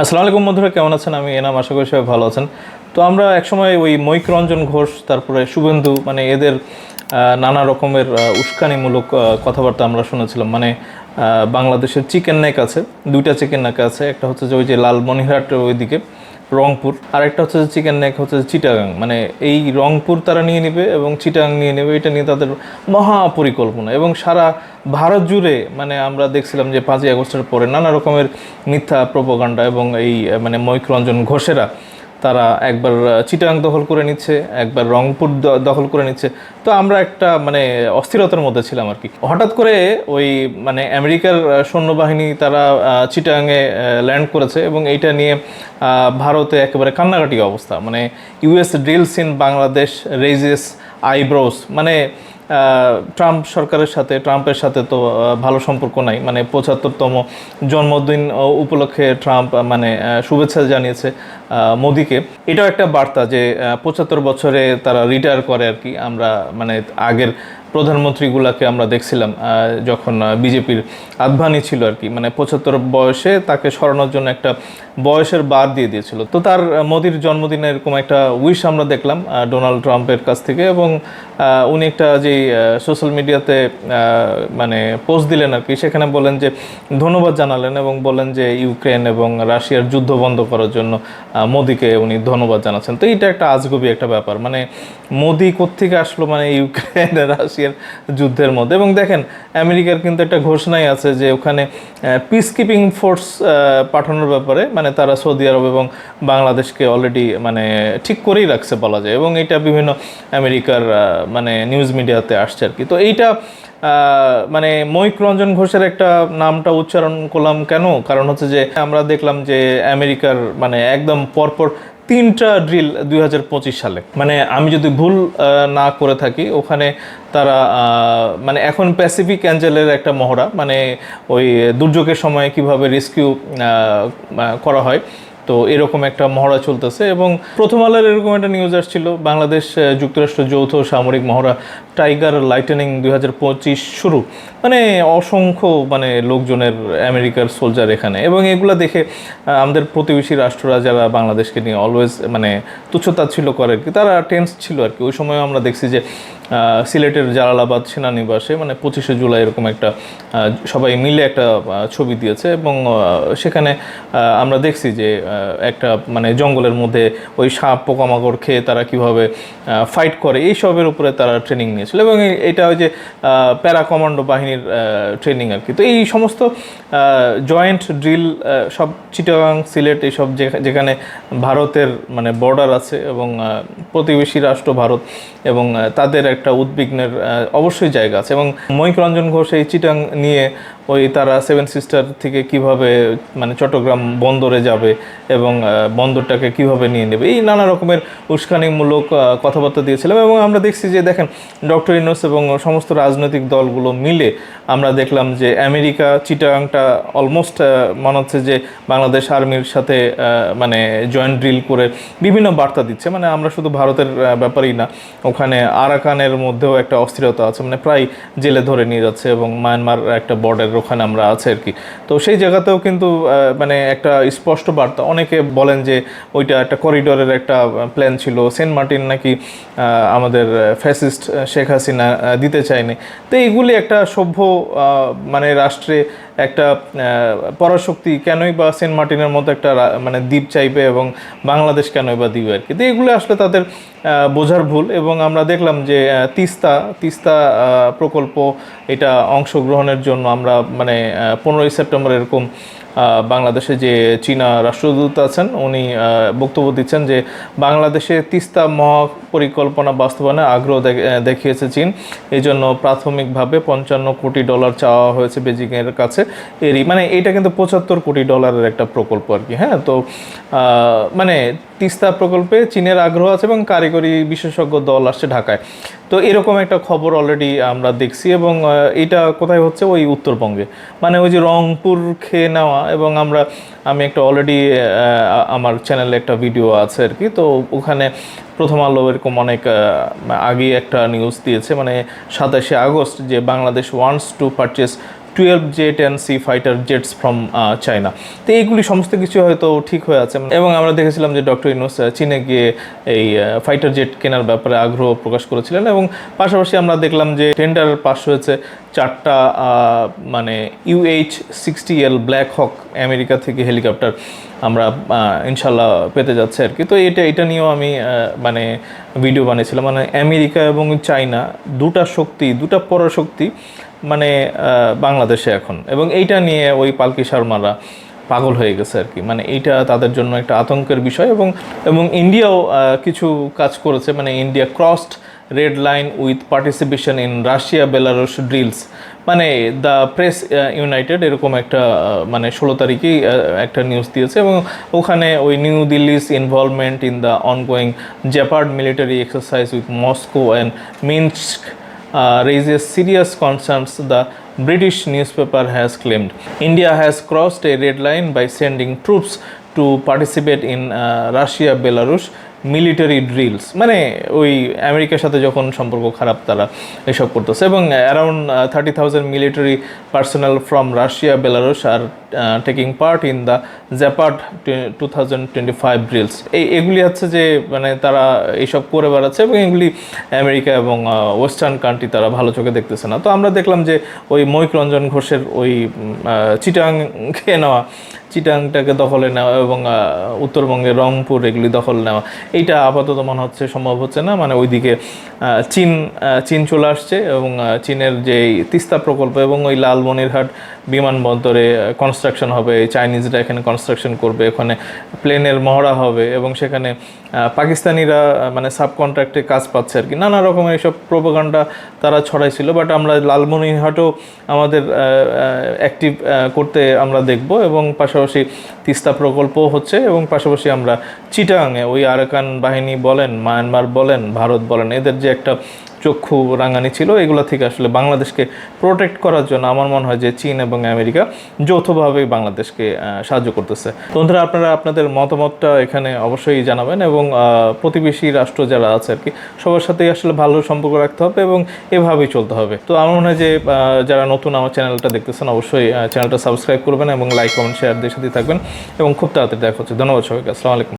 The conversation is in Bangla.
আসসালামু আলাইকুম বন্ধুরা, কেমন আছেন? আমি এনাম, আশা করি সবাই ভালো আছেন। তো আমরা একসময় ওই মৈক রঞ্জন ঘোষ, তারপরে শুভেন্দু মানে এদের নানা রকমের উস্কানিমূলক কথাবার্তা আমরা শুনেছিলাম। মানে বাংলাদেশের চিকেন নেক আছে, দুইটা চিকেন নেক আছে। একটা হচ্ছে যে ওই যে লাল লালমনিরহাট ওইদিকে। রংপুর। আর একটা হচ্ছে যে চিকেন নেক হচ্ছে চিটাগাং। মানে এই রংপুর তারা নিয়ে নেবে এবং চিটাগাং নিয়ে নেবে, এটা নিয়ে তাদের মহা পরিকল্পনা। এবং সারা ভারত জুড়ে মানে আমরা দেখছিলাম যে পাঁচই আগস্টের পরে নানা রকমের মিথ্যা প্রোপাগান্ডা এবং এই মানে মৈক্রঞ্জন ঘোষেরা তারা একবার চিটাং দখল করে নিচ্ছে, একবার রংপুর দখল করে নিচ্ছে। তো আমরা একটা মানে অস্থিরতার মধ্যে ছিলাম আর কি। হঠাৎ করে ওই মানে আমেরিকার সৈন্যবাহিনী তারা চিটাংয়ে ল্যান্ড করেছে এবং এইটা নিয়ে ভারতে একেবারে কান্নাকাটি অবস্থা। মানে US drills in Bangladesh raises eyebrows মানে ট্রাম্প সরকারের সাথে, ট্রাম্পের সাথে তো ভালো সম্পর্ক নাই। মানে পঁচাত্তরতম জন্মদিন উপলক্ষে ট্রাম্প মানে শুভেচ্ছা জানিয়েছে মোদিকে। এটাও একটা বার্তা যে পঁচাত্তর বছরে তারা রিটায়ার করে আর কি। আমরা মানে আগের প্রধানমন্ত্রীগুলাকে আমরা দেখছিলাম যখন বিজেপির আদভানি ছিল আর কি। মানে পঁচাত্তর বয়সে তাকে সরানোর জন্য একটা বয়সের বার দিয়ে দিয়েছিল। তো তার মোদির জন্মদিনে এরকম একটা উইশ আমরা দেখলাম ডোনাল্ড ট্রাম্পের কাছ থেকে এবং উনি একটা যে সোশ্যাল মিডিয়াতে মানে পোস্ট দিলেন আর কি, সেখানে বলেন যে ধন্যবাদ জানালেন এবং বলেন যে ইউক্রেন এবং রাশিয়ার যুদ্ধ বন্ধ করার জন্য মোদিকে উনি ধন্যবাদ জানাচ্ছেন। তো এটা একটা আজগবি একটা ব্যাপার। মানে মোদি কোত্থেকে আসলো? মানে ইউক্রেন আর রাশিয়ার যুদ্ধের মধ্যে। এবং দেখেন, আমেরিকার কিন্তু একটা ঘোষণাই আছে যে ওখানে পিস কিপিং ফোর্স পাঠানোর ব্যাপারে মানে তারা সৌদি আরব এবং বাংলাদেশকে অলরেডি মানে ঠিক করেই রাখছে বলা যায়। এবং এটা বিভিন্ন আমেরিকার মানে নিউজ মিডিয়াতে আসছে আর কি। তো এইটা মানে মৈক রঞ্জন ঘোষের একটা নামটা উচ্চারণ করলাম কেন? কারণ হচ্ছে যে আমরা দেখলাম যে আমেরিকার মানে একদম পরপর তিনটা ড্রিল দুই হাজার পঁচিশ সালে। মানে আমি যদি ভুল না করে থাকি, ওখানে তারা মানে এখন প্যাসিফিক অ্যাঞ্জেলের একটা মহড়া মানে ওই দুর্যোগের সময় কীভাবে রেস্কিউ করা হয়। তো এরকম একটা মহড়া চলতেছে এবং প্রথম আলোর এরকম একটা নিউজ আসছিল। বাংলাদেশ যুক্তরাষ্ট্র যৌথ সামরিক মহড়া টাইগার লাইটেনিং দুই হাজার পঁচিশ শুরু। মানে অসংখ্য মানে লোকজনের, আমেরিকার সোলজার এখানে। এবং এগুলো দেখে আমাদের প্রতিবেশী রাষ্ট্ররা যারা বাংলাদেশকে নিয়ে অলওয়েজ মানে তুচ্ছতাচ্ছিল্য করে আর কি, তারা টেন্স ছিল আর কি। ওই সময় আমরা দেখছি যে সিলেটের জালালাবাদ সেনানিবাসে মানে পঁচিশে জুলাই এরকম একটা সবাই মিলে একটা ছবি দিয়েছে এবং সেখানে আমরা দেখছি যে একটা মানে জঙ্গলের মধ্যে ওই সাপ, পোকামাকড় খেয়ে তারা কীভাবে ফাইট করে, এই সবের উপরে তারা ট্রেনিং নিয়েছিল এবং এটা ওই যে প্যারা কমান্ডো বাহিনীর ট্রেনিং আর কি। তো এই সমস্ত জয়েন্ট ড্রিল সব চিটাগাং, সিলেট এইসব যেখা- যেখানে ভারতের মানে বর্ডার আছে এবং প্রতিবেশী রাষ্ট্র ভারত এবং তাদের একটা উদ্বিগ্নের অবশ্যই জায়গা আছে। এবং মৈক রঞ্জন ঘোষ এই চিটাং নিয়ে ওই তারা সেভেন সিস্টার থেকে কীভাবে মানে চট্টগ্রাম বন্দরে যাবে এবং বন্দরটাকে কীভাবে নিয়ে নেবে, এই নানা রকমের উস্কানিমূলক কথাবার্তা দিয়েছিলাম। এবং আমরা দেখছি যে দেখেন, ডক্টর ইনোস এবং সমস্ত রাজনৈতিক দলগুলো মিলে আমরা দেখলাম যে আমেরিকা চিটাংটা অলমোস্ট মনে হচ্ছে যে বাংলাদেশ আর্মির সাথে মানে জয়েন্ট ড্রিল করে বিভিন্ন বার্তা দিচ্ছে। মানে আমরা শুধু ভারতের ব্যাপারেই না, ওখানে আরাকানের মধ্যেও একটা অস্থিরতা আছে মানে প্রায় জেলে ধরে নিয়ে যাচ্ছে এবং মায়ানমার একটা বর্ডারের ওখানে আমরা আছে আর কি। তো সেই জায়গাতেও কিন্তু মানে একটা স্পষ্ট বার্তা, অনেকে বলেন যে ওইটা একটা করিডোরের একটা প্ল্যান ছিল। সেন্ট মার্টিন নাকি আমাদের ফ্যাসিস্ট শেখ হাসিনা দিতে চায়নি। তো এইগুলি একটা সভ্য মানে রাষ্ট্রে একটা পরাশক্তি কেনই বা সেন্ট মার্টিনের মতো একটা মানে দ্বীপ চাইবে এবং বাংলাদেশ কেনই বা দিবে আর কি। তো এগুলো আসলে তাদের বোঝার ভুল এবং আমরা দেখলাম যে তিস্তা তিস্তা প্রকল্প এটা অংশগ্রহণের জন্য আমরা মানে পনেরোই সেপ্টেম্বর এরকম বাংলাদেশে যে চীনা রাষ্ট্রদূত আছেন, উনি বক্তব্য দিচ্ছেন যে বাংলাদেশে তিস্তা মহাপরিকল্পনা বাস্তবায়নে আগ্রহ দেখ- দেখিয়েছে চীন। এই জন্য প্রাথমিকভাবে পঞ্চান্ন কোটি ডলার চাওয়া হয়েছে বেজিংয়ের কাছে। এরই মানে এটা কিন্তু পঁচাত্তর কোটি ডলারের একটা প্রকল্প আর কি হ্যাঁ? তো মানে তিস্তা প্রকল্পে চীনের আগ্রহ আছে এবং কারিগরি বিশেষজ্ঞ দল আসছে ঢাকায়। তো এরকম একটা খবর অলরেডি আমরা দেখছি এবং এটা কোথায় হচ্ছে? ওই উত্তরবঙ্গে। মানে ওই যে রংপুর খেয়ে নেওয়া এবং আমরা, আমি একটা অলরেডি আমার চ্যানেলে একটা ভিডিও আছে আর কি, তো ওখানে প্রথম আলো এরকম অনেক আগে একটা নিউজ দিয়েছে। মানে সাতাশে আগস্ট যে Bangladesh wants to purchase twelve jet and C fighter jets from China তো এইগুলি সমস্ত কিছু হয়তো ঠিক হয়ে আছে। এবং আমরা দেখেছিলাম যে ডক্টর ইউনুস আহ, চীনে গিয়ে এই ফাইটার জেট কেনার ব্যাপারে আগ্রহ প্রকাশ করেছিলেন এবং পাশাপাশি আমরা দেখলাম যে টেন্ডার পাস হয়েছে চারটা মানে UH sixty L black hawk America থেকে হেলিকপ্টার আমরা ইনশাল্লাহ পেতে যাচ্ছে আর কি। তো এটা এটা নিয়েও আমি মানে ভিডিও বানিয়েছিলাম। মানে আমেরিকা এবং চায়না দুটা শক্তি দুটা পরাশক্তি মানে বাংলাদেশে এখন। এবং এইটা নিয়ে ওই পালকি শর্মারা পাগল হয়ে গেছে আর কি। মানে এইটা তাদের জন্য একটা আতঙ্কের বিষয় এবং এবং ইন্ডিয়াও কিছু কাজ করেছে। মানে India crossed red line with participation in Russia Belarus drills মানে দ্য প্রেস ইউনাইটেড এরকম একটা মানে ষোলো তারিখেই একটা নিউজ দিয়েছে এবং ওখানে ওই new Delhi's involvement in the ongoing Zapad military exercise with Moscow and Minsk raises serious concerns, the British newspaper has claimed. India has crossed a red line by sending troops to participate in uh, Russia Belarus military drills মানে ওই আমেরিকার সাথে যখন সম্পর্ক খারাপ তারা এসব করতেছে এবং around thirty thousand military personnel from Russia Belarus R taking part in the Zapad two thousand twenty five drills এই এগুলি হচ্ছে যে মানে তারা এইসব করে বেড়াচ্ছে এবং এগুলি আমেরিকা এবং ওয়েস্টার্ন কান্ট্রি তারা ভালো চোখে দেখতেছে না। তো আমরা দেখলাম যে ওই মৈক রঞ্জন ঘোষের ওই চিটাং খেয়ে নেওয়া চিটাংটাকে দখলে নেওয়া এবং আহ, উত্তরবঙ্গের রংপুর এগুলি দখল নেওয়া এইটা আপাতত মনে হচ্ছে সম্ভব হচ্ছে না। মানে ওইদিকে চীন চীন চলে আসছে এবং চীনের যে তিস্তা প্রকল্প এবং ওই লালমনিরহাট বিমানবন্দরে কনস্ট্রাকশন হবে। চাইনিজরা এখানে কনস্ট্রাকশন করবে ওখানে প্লেনের মহড়া হবে এবং সেখানে পাকিস্তানিরা মানে সাব কন্ট্রাক্টে কাজ পাচ্ছে আর কি নানা রকমের এইসব প্রোপাগান্ডা তারা ছড়াইছিল বাট আমরা লালমনিরহাটও আমাদের অ্যাক্টিভ করতে আমরা দেখব এবং পাশাপাশি তিস্তা প্রকল্পও হচ্ছে এবং পাশাপাশি আমরা চিটাংয়ে, ওই আরাকান বাহিনী বলেন, মায়ানমার বলেন, ভারত বলেন, এদের যে একটা চক্ষু রাঙানি ছিল, এগুলো থেকে আসলে বাংলাদেশকে প্রোটেক্ট করার জন্য আমার মনে হয় যে চীন এবং আমেরিকা যৌথভাবে বাংলাদেশকে সাহায্য করতেছে। বন্ধুরা, আপনারা আপনাদের মতামতটা এখানে অবশ্যই জানাবেন এবং প্রতিবেশী রাষ্ট্র যারা আছে আর কি, সবার সাথেই আসলে ভালো সম্পর্ক রাখতে হবে এবং এভাবেই চলতে হবে। তো আমার মনে হয় যে যারা নতুন আমার চ্যানেলটা দেখতেছেন, অবশ্যই চ্যানেলটা সাবস্ক্রাইব করবেন এবং লাইক কমেন্ট শেয়ার দিয়ে সাথে থাকবেন এবং খুব তাড়াতাড়ি দেখা হচ্ছে। ধন্যবাদ সবাইকে, আসসালামু আলাইকুম।